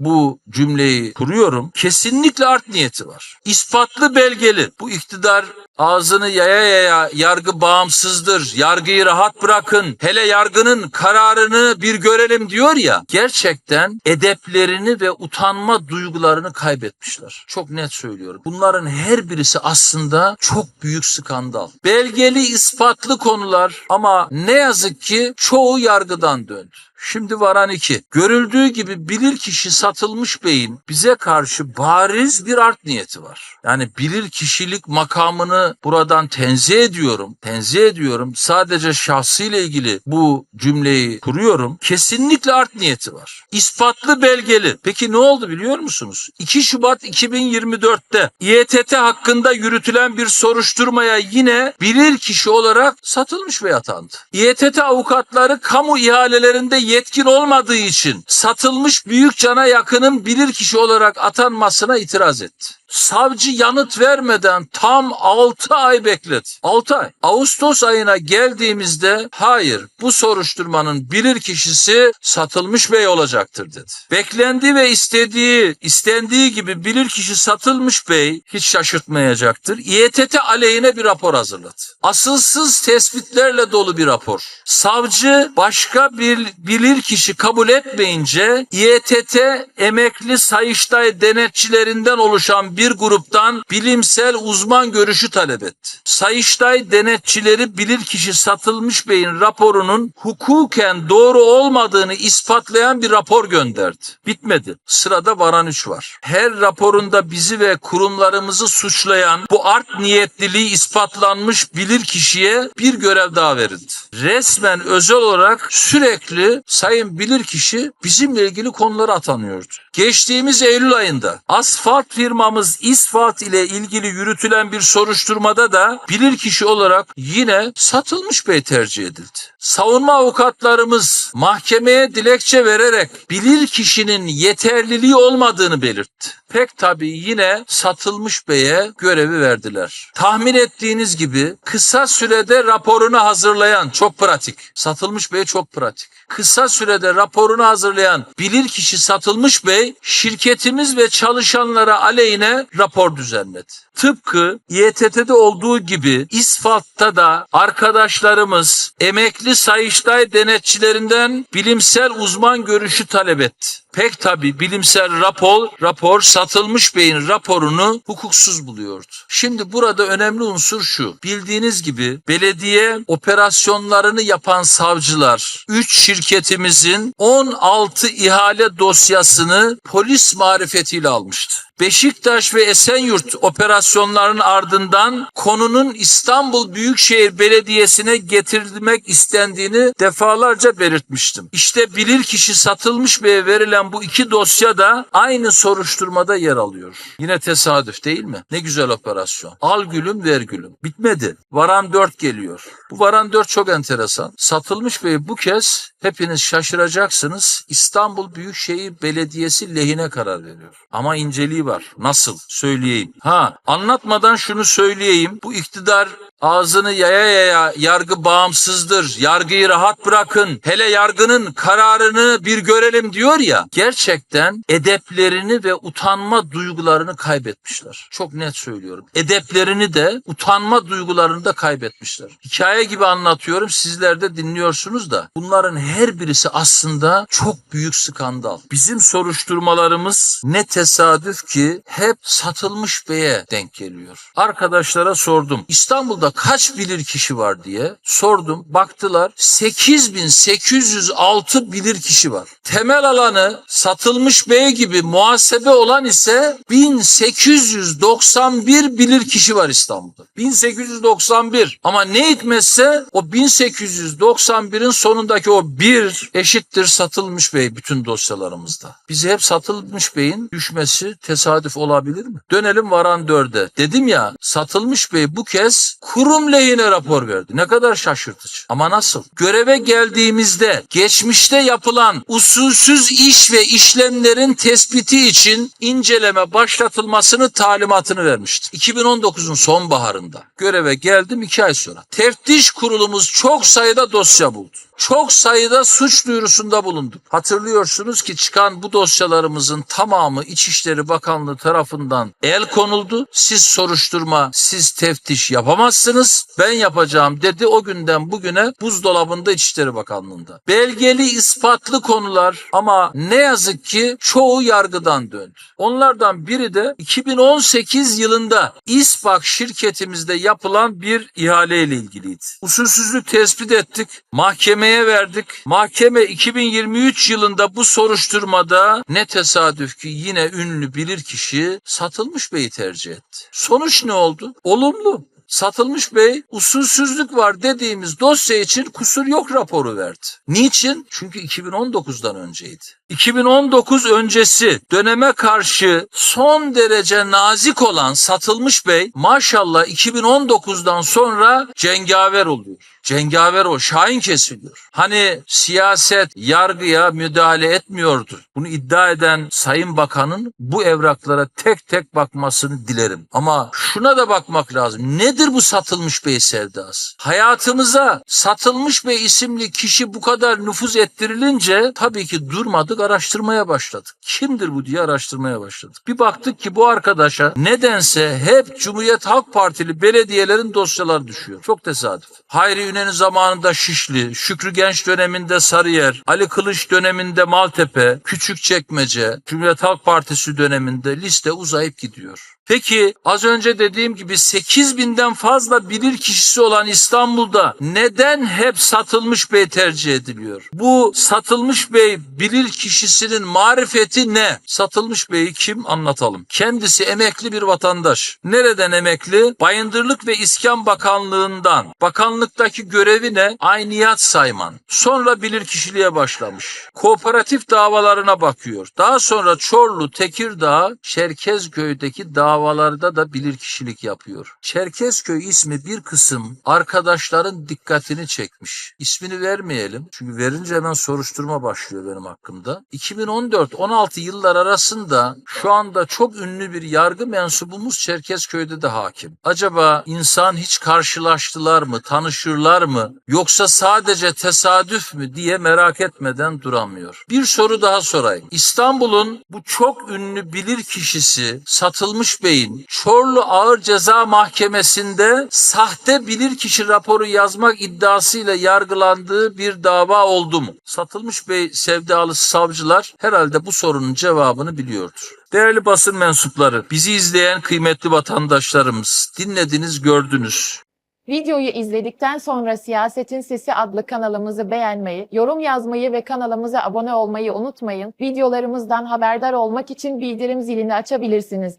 bu cümleyi kuruyorum. Kesinlikle art niyeti var. İspatlı belgeli. Bu iktidar ağzını yaya yaya yargı bağımsızdır. Yargıyı rahat bırakın. Hele yargının kararını bir görelim diyor ya. Gerçekten edeplerini ve utanma duygularını kaybetmişler. Çok net söylüyorum. Bunların her birisi aslında çok büyük skandal. Belgeli ispatlı konular ama ne yazık ki çoğu yargıdan döndü. Şimdi varan iki. Görüldüğü gibi bilir kişi satılmış beyin bize karşı bariz bir art niyeti var. Yani bilir kişilik makamını buradan tenzih ediyorum. Tenzih ediyorum. Sadece şahsıyla ilgili bu cümleyi kuruyorum. Kesinlikle art niyeti var. İspatlı belgeli. Peki ne oldu biliyor musunuz? 2 Şubat 2024'te İETT hakkında yürütülen bir soruşturmaya yine bilir kişi olarak satılmış bey atandı. İETT avukatları kamu ihalelerinde yetkin olmadığı için satılmış büyük cana yakının bilir kişi olarak atanmasına itiraz etti. Savcı yanıt vermeden tam 6 ay bekledi. 6 ay. Ağustos ayına geldiğimizde hayır bu soruşturmanın bilir kişisi satılmış bey olacaktır dedi. Beklendiği ve istediği, istendiği gibi bilir kişi satılmış bey hiç şaşırtmayacaktır. İETT aleyhine bir rapor hazırladı. Asılsız tespitlerle dolu bir rapor. Savcı başka bir bilir kişi kabul etmeyince İETT emekli Sayıştay denetçilerinden oluşan bir gruptan bilimsel uzman görüşü talep etti. Sayıştay denetçileri bilirkişi satılmış beyin raporunun hukuken doğru olmadığını ispatlayan bir rapor gönderdi. Bitmedi. Sırada varan 3 var. Her raporunda bizi ve kurumlarımızı suçlayan bu art niyetliliği ispatlanmış bilir kişiye bir görev daha verildi. Resmen özel olarak sürekli sayın bilir kişi bizimle ilgili konulara atanıyordu. Geçtiğimiz Eylül ayında asfalt firmamız İsfalt ile ilgili yürütülen bir soruşturmada da bilirkişi olarak yine satılmış bey tercih edildi. Savunma avukatlarımız mahkemeye dilekçe vererek bilirkişinin yeterliliği olmadığını belirtti. Pek tabii yine satılmış beye görevi verdiler. Tahmin ettiğiniz gibi kısa sürede raporunu hazırlayan çok pratik. Satılmış bey çok pratik. Kısa sürede raporunu hazırlayan bilirkişi satılmış bey şirketimiz ve çalışanlara aleyhine rapor düzenledi. Tıpkı YTT'de olduğu gibi İsfat'ta da arkadaşlarımız emekli Sayıştay denetçilerinden bilimsel uzman görüşü talep etti. Pek tabi bilimsel rapor, rapor satılmış beyin raporunu hukuksuz buluyordu. Şimdi burada önemli unsur şu. Bildiğiniz gibi belediye operasyonlarını yapan savcılar 3 şirketimizin 16 ihale dosyasını polis marifetiyle almıştı. Beşiktaş ve Esenyurt operasyonlarının ardından konunun İstanbul Büyükşehir Belediyesi'ne getirilmek istendiğini defalarca belirtmiştim. İşte bilirkişi satılmış beye verilen bu iki dosya da aynı soruşturmada yer alıyor. Yine tesadüf değil mi? Ne güzel operasyon. Al gülüm ver gülüm. Bitmedi. Varan 4 geliyor. Bu varan 4 çok enteresan. Satılmış bey bu kez hepiniz şaşıracaksınız. İstanbul Büyükşehir Belediyesi lehine karar veriyor. Ama inceliği var. Nasıl? Söyleyeyim. Ha anlatmadan şunu söyleyeyim. Bu iktidar ağzını yaya yaya yargı bağımsızdır. Yargıyı rahat bırakın. Hele yargının kararını bir görelim diyor ya. Gerçekten edeplerini ve utanma duygularını kaybetmişler. Çok net söylüyorum. Edeplerini de utanma duygularını da kaybetmişler. Hikaye gibi anlatıyorum. Sizler de dinliyorsunuz da. Bunların her birisi aslında çok büyük skandal. Bizim soruşturmalarımız ne tesadüf ki hep satılmış beye denk geliyor. Arkadaşlara sordum. İstanbul'da kaç bilir kişi var diye sordum. Baktılar 8806 bilir kişi var. Temel alanı satılmış bey gibi muhasebe olan ise 1891 bilir kişi var İstanbul'da. 1891. Ama ne hikmetse o 1891'in sonundaki o bir eşittir satılmış bey bütün dosyalarımızda. Bize hep satılmış beyin düşmesi tesadüf olabilir mi? Dönelim varan dörde. Dedim ya satılmış bey bu kez kurum lehine rapor verdi. Ne kadar şaşırtıcı. Ama nasıl? Göreve geldiğimizde geçmişte yapılan usulsüz iş ve işlemlerin tespiti için inceleme başlatılmasını talimatını vermişti. 2019'un sonbaharında göreve geldim iki ay sonra. Teftiş kurulumuz çok sayıda dosya buldu. çok sayıda suç duyurusunda bulunduk. Hatırlıyorsunuz ki çıkan bu dosyalarımızın tamamı İçişleri Bakanlığı tarafından el konuldu. Siz soruşturma, siz teftiş yapamazsınız. Ben yapacağım dedi. O günden bugüne buzdolabında İçişleri Bakanlığı'nda. Belgeli ispatlı konular ama ne yazık ki çoğu yargıdan döndü. Onlardan biri de 2018 yılında İSPAK şirketimizde yapılan bir ihale ile ilgiliydi. Usulsüzlük tespit ettik, mahkemeye verdik. Mahkeme 2023 yılında bu soruşturmada ne tesadüf ki yine ünlü bilirkişi Satılmış Bey'i tercih etti. Sonuç ne oldu? Olumlu. Satılmış Bey usulsüzlük var dediğimiz dosya için kusur yok raporu verdi. Niçin? Çünkü 2019'dan önceydi. 2019 öncesi döneme karşı son derece nazik olan Satılmış Bey maşallah 2019'dan sonra cengaver oluyor. Cengaver o, şahin kesiliyor. Hani siyaset yargıya müdahale etmiyordu. Bunu iddia eden Sayın Bakan'ın bu evraklara tek tek bakmasını dilerim. Ama şuna da bakmak lazım. Nedir bu Satılmış Bey sevdası? Hayatımıza Satılmış Bey isimli kişi bu kadar nüfuz ettirilince tabii ki durmadık araştırmaya başladık. Kimdir bu diye araştırmaya başladık. Bir baktık ki bu arkadaşa nedense hep Cumhuriyet Halk Partili belediyelerin dosyaları düşüyor. Çok tesadüf. Hayri Ünen'in zamanında Şişli, Şükrü Genç döneminde Sarıyer, Ali Kılıç döneminde Maltepe, Küçükçekmece, Cumhuriyet Halk Partisi döneminde liste uzayıp gidiyor. Peki az önce dediğim gibi 8 binden fazla bilir kişisi olan İstanbul'da neden hep satılmış bey tercih ediliyor? Bu satılmış bey bilir kişisinin marifeti ne? Satılmış beyi kim anlatalım? Kendisi emekli bir vatandaş. Nereden emekli? Bayındırlık ve İskan Bakanlığından. Bakanlıktaki görevi ne? Ayniyat sayman. Sonra bilir kişiliğe başlamış. Kooperatif davalarına bakıyor. Daha sonra Çorlu, Tekirdağ, Çerkezköy'deki davalarda da bilirkişilik yapıyor. Çerkezköy ismi bir kısım arkadaşların dikkatini çekmiş. İsmini vermeyelim. Çünkü verince hemen soruşturma başlıyor benim hakkımda. 2014-16 yıllar arasında şu anda çok ünlü bir yargı mensubumuz Çerkezköy'de de hakim. Acaba insan hiç karşılaştılar mı, tanışırlar mı yoksa sadece tesadüf mü diye merak etmeden duramıyor. Bir soru daha sorayım. İstanbul'un bu çok ünlü bilir kişisi Satılmış Bey'in Çorlu Ağır Ceza Mahkemesi'nde sahte bilirkişi raporu yazmak iddiasıyla yargılandığı bir dava oldu mu? Satılmış Bey sevdalı savcılar herhalde bu sorunun cevabını biliyordur. Değerli basın mensupları, bizi izleyen kıymetli vatandaşlarımız, dinlediniz, gördünüz. Videoyu izledikten sonra Siyasetin Sesi adlı kanalımızı beğenmeyi, yorum yazmayı ve kanalımıza abone olmayı unutmayın. Videolarımızdan haberdar olmak için bildirim zilini açabilirsiniz.